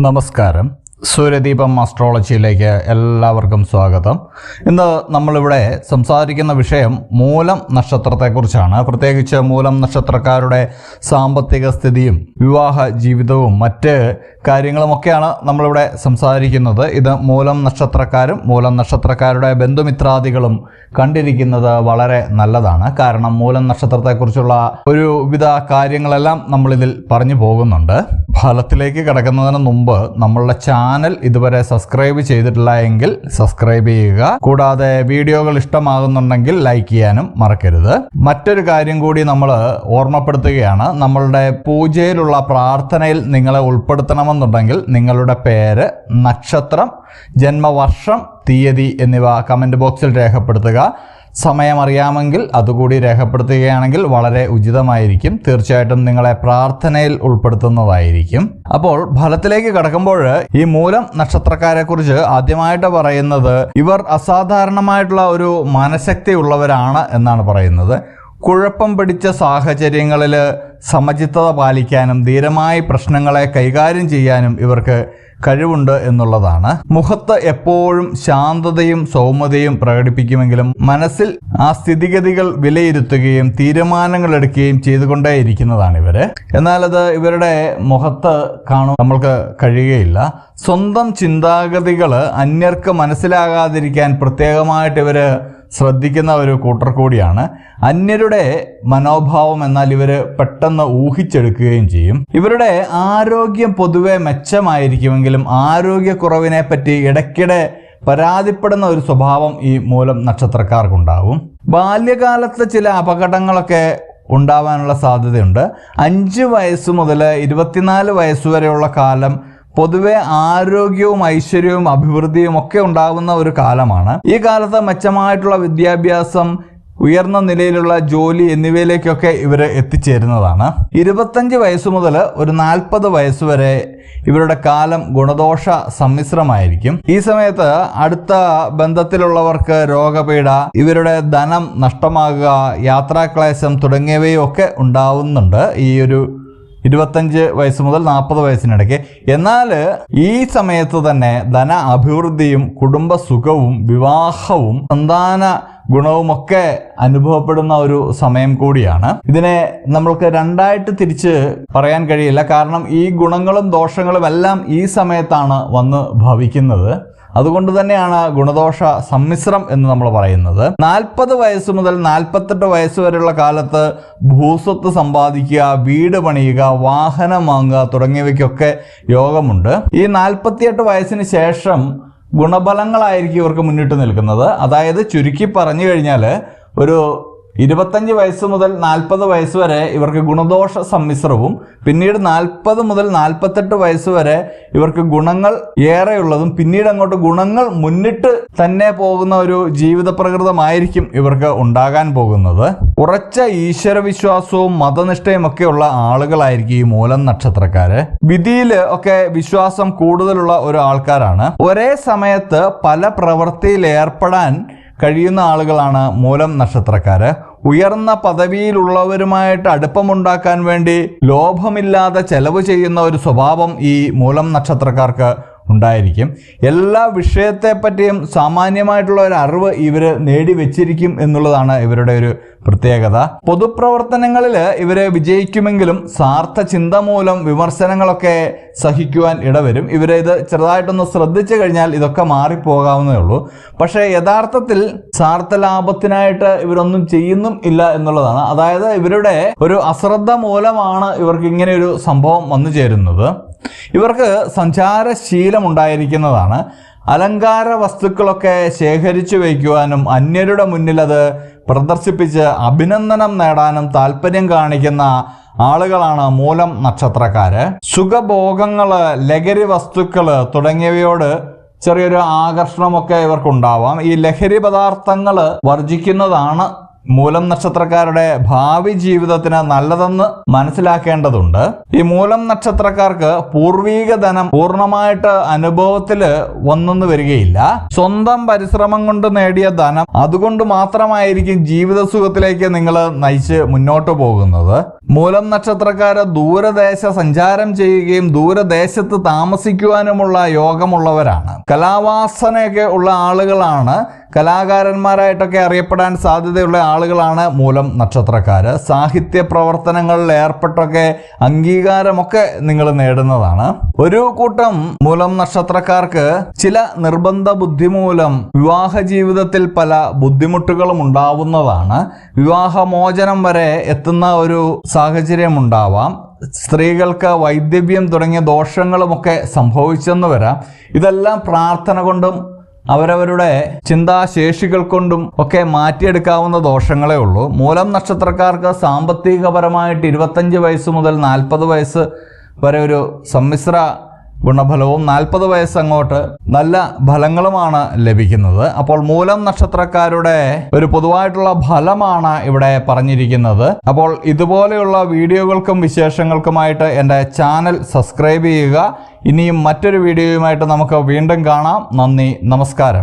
നമസ്കാരം. സൂര്യദീപം അസ്ട്രോളജിയിലേക്ക് എല്ലാവർക്കും സ്വാഗതം. ഇന്ന് നമ്മളിവിടെ സംസാരിക്കുന്ന വിഷയം മൂലം നക്ഷത്രത്തെക്കുറിച്ചാണ്. പ്രത്യേകിച്ച് മൂലം നക്ഷത്രക്കാരുടെ സാമ്പത്തിക സ്ഥിതിയും വിവാഹ ജീവിതവും മറ്റ് കാര്യങ്ങളുമൊക്കെയാണ് നമ്മളിവിടെ സംസാരിക്കുന്നത്. ഇത് മൂലം നക്ഷത്രക്കാരും മൂലം നക്ഷത്രക്കാരുടെ ബന്ധുമിത്രാദികളും കണ്ടിരിക്കുന്നത് വളരെ നല്ലതാണ്. കാരണം മൂലം നക്ഷത്രത്തെക്കുറിച്ചുള്ള ഒരു വിധ കാര്യങ്ങളെല്ലാം നമ്മളിതിൽ പറഞ്ഞു പോകുന്നുണ്ട്. ഫലത്തിലേക്ക് കിടക്കുന്നതിന് മുമ്പ് നമ്മളുടെ ചാനൽ ഇതുവരെ സബ്സ്ക്രൈബ് ചെയ്തിട്ടില്ല എങ്കിൽ സബ്സ്ക്രൈബ് ചെയ്യുക. കൂടാതെ വീഡിയോകൾ ഇഷ്ടമാകുന്നുണ്ടെങ്കിൽ ലൈക്ക് ചെയ്യാനും മറക്കരുത്. മറ്റൊരു കാര്യം കൂടി നമ്മൾ ഓർമ്മപ്പെടുത്തുകയാണ്. നമ്മളുടെ പൂജയിലുള്ള പ്രാർത്ഥനയിൽ നിങ്ങളെ ഉൾപ്പെടുത്തണമെന്നുണ്ടെങ്കിൽ നിങ്ങളുടെ പേര് നക്ഷത്രം ജന്മവർഷം തീയതി എന്നിവ കമന്റ് ബോക്സിൽ രേഖപ്പെടുത്തുക. സമയം അറിയാമെങ്കിൽ അതുകൂടി രേഖപ്പെടുത്തുകയാണെങ്കിൽ വളരെ ഉചിതമായിരിക്കും. തീർച്ചയായിട്ടും നിങ്ങളെ പ്രാർത്ഥനയിൽ ഉൾപ്പെടുത്തുന്നതായിരിക്കും. അപ്പോൾ ഫലത്തിലേക്ക് കടക്കുമ്പോൾ ഈ മൂലം നക്ഷത്രക്കാരെ കുറിച്ച് ആദ്യമായിട്ട് പറയുന്നത് ഇവർ അസാധാരണമായിട്ടുള്ള ഒരു മനഃശക്തി ഉള്ളവരാണ് എന്നാണ് പറയുന്നത്. കുഴപ്പം പിടിച്ച സാഹചര്യങ്ങളിൽ സമചിത്തത പാലിക്കാനും ധീരമായി പ്രശ്നങ്ങളെ കൈകാര്യം ചെയ്യാനും ഇവർക്ക് കഴിവുണ്ട് എന്നുള്ളതാണ്. മുഖത്ത് എപ്പോഴും ശാന്തതയും സൗമ്യതയും പ്രകടിപ്പിക്കുമെങ്കിലും മനസ്സിൽ ആ സ്ഥിതിഗതികൾ വിലയിരുത്തുകയും തീരുമാനങ്ങൾ എടുക്കുകയും ചെയ്തുകൊണ്ടേയിരിക്കുന്നതാണ് ഇവർ. എന്നാൽ അത് ഇവരുടെ മുഖത്ത് കാണും നമ്മൾക്ക് കഴിയുകയില്ല. സ്വന്തം ചിന്താഗതികൾ അന്യർക്ക് മനസ്സിലാകാതിരിക്കാൻ പ്രത്യേകമായിട്ട് ഇവർ ശ്രദ്ധിക്കുന്ന ഒരു കൂട്ടർ കൂടിയാണ്. അന്യരുടെ മനോഭാവം എന്നാൽ ഇവർ പെട്ടെന്ന് ഊഹിച്ചെടുക്കുകയും ചെയ്യും. ഇവരുടെ ആരോഗ്യം പൊതുവെ മെച്ചമായിരിക്കുമെങ്കിലും ആരോഗ്യക്കുറവിനെ പറ്റി ഇടയ്ക്കിടെ പരാതിപ്പെടുന്ന ഒരു സ്വഭാവം ഈ മൂലം നക്ഷത്രക്കാർക്കുണ്ടാവും. ബാല്യകാലത്ത് ചില അപകടങ്ങളൊക്കെ ഉണ്ടാവാനുള്ള സാധ്യതയുണ്ട്. അഞ്ച് വയസ്സ് മുതൽ ഇരുപത്തിനാല് വയസ്സ് വരെയുള്ള കാലം പൊതുവെ ആരോഗ്യവും ഐശ്വര്യവും അഭിവൃദ്ധിയും ഒക്കെ ഉണ്ടാകുന്ന ഒരു കാലമാണ്. ഈ കാലത്ത് മെച്ചമായിട്ടുള്ള വിദ്യാഭ്യാസം ഉയർന്ന നിലയിലുള്ള ജോലി എന്നിവയിലേക്കൊക്കെ ഇവർ എത്തിച്ചേരുന്നതാണ്. ഇരുപത്തഞ്ച് വയസ്സ് മുതൽ ഒരു നാൽപ്പത് വയസ്സ് വരെ ഇവരുടെ കാലം ഗുണദോഷ സമ്മിശ്രമായിരിക്കും. ഈ സമയത്ത് അടുത്ത ബന്ധത്തിലുള്ളവർക്ക് രോഗപീഠ ഇവരുടെ ധനം നഷ്ടമാകുക യാത്രാക്ലേശം തുടങ്ങിയവയൊക്കെ ഉണ്ടാവുന്നുണ്ട് ഈ ഒരു ഇരുപത്തഞ്ച് വയസ്സ് മുതൽ നാൽപ്പത് വയസ്സിനിടയ്ക്ക്. എന്നാൽ ഈ സമയത്ത് തന്നെ ധന അഭിവൃദ്ധിയും കുടുംബസുഖവും വിവാഹവും സന്താന ഗുണവുമൊക്കെ അനുഭവപ്പെടുന്ന ഒരു സമയം കൂടിയാണ്. ഇതിനെ നമ്മൾക്ക് രണ്ടായിട്ട് തിരിച്ച് പറയാൻ കഴിയില്ല. കാരണം ഈ ഗുണങ്ങളും ദോഷങ്ങളും എല്ലാം ഈ സമയത്താണ് വന്ന് ഭവിക്കുന്നത്. അതുകൊണ്ട് തന്നെയാണ് ഗുണദോഷ സമ്മിശ്രം എന്ന് നമ്മൾ പറയുന്നത്. നാൽപ്പത് വയസ്സ് മുതൽ നാൽപ്പത്തെട്ട് വയസ്സ് വരെയുള്ള കാലത്ത് ഭൂസ്വത്ത് സമ്പാദിക്കുക വീട് പണിയുക വാഹനം വാങ്ങുക തുടങ്ങിയവയ്ക്കൊക്കെ യോഗമുണ്ട്. ഈ നാൽപ്പത്തിയെട്ട് വയസ്സിന് ശേഷം ഗുണഫലങ്ങളായിരിക്കും ഇവർക്ക് മുന്നിട്ട് നിൽക്കുന്നത്. അതായത് ചുരുക്കി പറഞ്ഞു കഴിഞ്ഞാൽ ഒരു ഇരുപത്തഞ്ച് വയസ്സ് മുതൽ നാൽപ്പത് വയസ്സ് വരെ ഇവർക്ക് ഗുണദോഷ സമ്മിശ്രവും പിന്നീട് നാൽപ്പത് മുതൽ നാൽപ്പത്തെട്ട് വയസ്സ് വരെ ഇവർക്ക് ഗുണങ്ങൾ ഏറെയുള്ളതും പിന്നീട് അങ്ങോട്ട് ഗുണങ്ങൾ മുന്നിട്ട് തന്നെ പോകുന്ന ഒരു ജീവിത പ്രകൃതമായിരിക്കും ഇവർക്ക് ഉണ്ടാകാൻ പോകുന്നത്. ഉറച്ച ഈശ്വരവിശ്വാസവും മതനിഷ്ഠയും ഒക്കെ ഉള്ള ആളുകളായിരിക്കും ഈ മൂലം നക്ഷത്രക്കാര്. വിധിയിൽ ഒക്കെ വിശ്വാസം കൂടുതലുള്ള ഒരു ആൾക്കാരാണ്. ഒരേ സമയത്ത് പല പ്രവൃത്തിയിൽ ഏർപ്പെടാൻ കഴിയുന്ന ആളുകളാണ് മൂലം നക്ഷത്രക്കാർ ഉയർന്ന പദവിയിലുള്ളവരുമായിട്ട് അടുപ്പമുണ്ടാക്കാൻ വേണ്ടി ലോഭമില്ലാതെ ചെലവ് ചെയ്യുന്ന ഒരു സ്വഭാവം ഈ മൂലം നക്ഷത്രക്കാർക്ക് ഉണ്ടായിരിക്കും. എല്ലാ വിഷയത്തെപ്പറ്റിയും സാമാന്യമായിട്ടുള്ള ഒരു അറിവ് ഇവർ നേടി വെച്ചിരിക്കും എന്നുള്ളതാണ് ഇവരുടെ ഒരു പ്രത്യേകത. പൊതുപ്രവർത്തനങ്ങളിൽ ഇവർ വിജയിക്കുമെങ്കിലും സാർത്ഥ ചിന്ത മൂലം വിമർശനങ്ങളൊക്കെ സഹിക്കുവാൻ ഇടവരും. ഇവരെ ഇത് ചെറുതായിട്ടൊന്ന് ശ്രദ്ധിച്ചു കഴിഞ്ഞാൽ ഇതൊക്കെ മാറിപ്പോകാവുന്നേ ഉള്ളൂ. പക്ഷേ യഥാർത്ഥത്തിൽ സാർത്ഥ ലാഭത്തിനായിട്ട് ഇവരൊന്നും ചെയ്യുന്നും ഇല്ല എന്നുള്ളതാണ്. അതായത് ഇവരുടെ ഒരു അശ്രദ്ധ മൂലമാണ് ഇവർക്ക് ഇങ്ങനെ ഒരു സംഭവം വന്നു ചേരുന്നത്. ഇവർക്ക് സഞ്ചാരശീലം ഉണ്ടായിരിക്കുന്നതാണ് അലങ്കാര വസ്തുക്കളൊക്കെ ശേഖരിച്ചു വയ്ക്കുവാനും അന്യരുടെ മുന്നിൽ അത് പ്രദർശിപ്പിച്ച് അഭിനന്ദനം നേടാനും താല്പര്യം കാണിക്കുന്ന ആളുകളാണ് മൂലം നക്ഷത്രക്കാര്. സുഖഭോഗങ്ങൾ ലഹരി വസ്തുക്കൾ തുടങ്ങിയവയോട് ചെറിയൊരു ആകർഷണമൊക്കെ ഇവർക്കുണ്ടാവാം. ഈ ലഹരി പദാർത്ഥങ്ങൾ വർജിക്കുന്നതാണ് മൂലം നക്ഷത്രക്കാരുടെ ഭാവി ജീവിതത്തിന് നല്ലതെന്ന് മനസ്സിലാക്കേണ്ടതുണ്ട്. ഈ മൂലം നക്ഷത്രക്കാർക്ക് പൂർവീക ധനം പൂർണമായിട്ട് അനുഭവത്തിൽ വന്നെന്ന് വരികയില്ല. സ്വന്തം പരിശ്രമം കൊണ്ട് നേടിയ ധനം അതുകൊണ്ട് മാത്രമായിരിക്കും ജീവിത സുഖത്തിലേക്ക് നിങ്ങൾ നയിച്ച് മുന്നോട്ട് പോകുന്നത്. മൂലം നക്ഷത്രക്കാര് ദൂരദേശ സഞ്ചാരം ചെയ്യുകയും ദൂരദേശത്ത് താമസിക്കുവാനുമുള്ള യോഗമുള്ളവരാണ്. കലാവാസനയൊക്കെ ഉള്ള ആളുകളാണ് കലാകാരന്മാരായിട്ടൊക്കെ അറിയപ്പെടാൻ സാധ്യതയുള്ള ആളുകളാണ് മൂലം നക്ഷത്രക്കാർ സാഹിത്യ പ്രവർത്തനങ്ങളിൽ ഏർപ്പെട്ടൊക്കെ അംഗീകാരമൊക്കെ നിങ്ങൾ നേടുന്നതാണ്. ഒരു കൂട്ടം മൂലം നക്ഷത്രക്കാർക്ക് ചില നിർബന്ധ ബുദ്ധി മൂലം വിവാഹ ജീവിതത്തിൽ പല ബുദ്ധിമുട്ടുകളും ഉണ്ടാവുന്നതാണ്. വിവാഹമോചനം വരെ എത്തുന്ന ഒരു സാഹചര്യം ഉണ്ടാവാം. സ്ത്രീകൾക്ക് വൈദ്യവ്യം തുടങ്ങിയ ദോഷങ്ങളുമൊക്കെ സംഭവിച്ചെന്ന് വരാം. ഇതെല്ലാം പ്രാർത്ഥന കൊണ്ടും അവരവരുടെ ചിന്താശേഷികൾ കൊണ്ടും ഒക്കെ മാറ്റിയെടുക്കാവുന്ന ദോഷങ്ങളേ ഉള്ളൂ. മൂലം നക്ഷത്രക്കാർക്ക് സാമ്പത്തികപരമായിട്ട് ഇരുപത്തഞ്ച് വയസ്സ് മുതൽ നാൽപ്പത് വയസ്സ് വരെ ഒരു സമ്മിശ്ര ഗുണഫലവും നാൽപ്പത് വയസ്സ് അങ്ങോട്ട് നല്ല ഫലങ്ങളുമാണ് ലഭിക്കുന്നത്. അപ്പോൾ മൂലം നക്ഷത്രക്കാരുടെ ഒരു പൊതുവായിട്ടുള്ള ഫലമാണ് ഇവിടെ പറഞ്ഞിരിക്കുന്നത്. അപ്പോൾ ഇതുപോലെയുള്ള വീഡിയോകൾക്കും വിശേഷങ്ങൾക്കുമായിട്ട് എന്റെ ചാനൽ സബ്സ്ക്രൈബ് ചെയ്യുക. ഇനിയും മറ്റൊരു വീഡിയോയുമായിട്ട് നമുക്ക് വീണ്ടും കാണാം. നന്ദി നമസ്കാരം.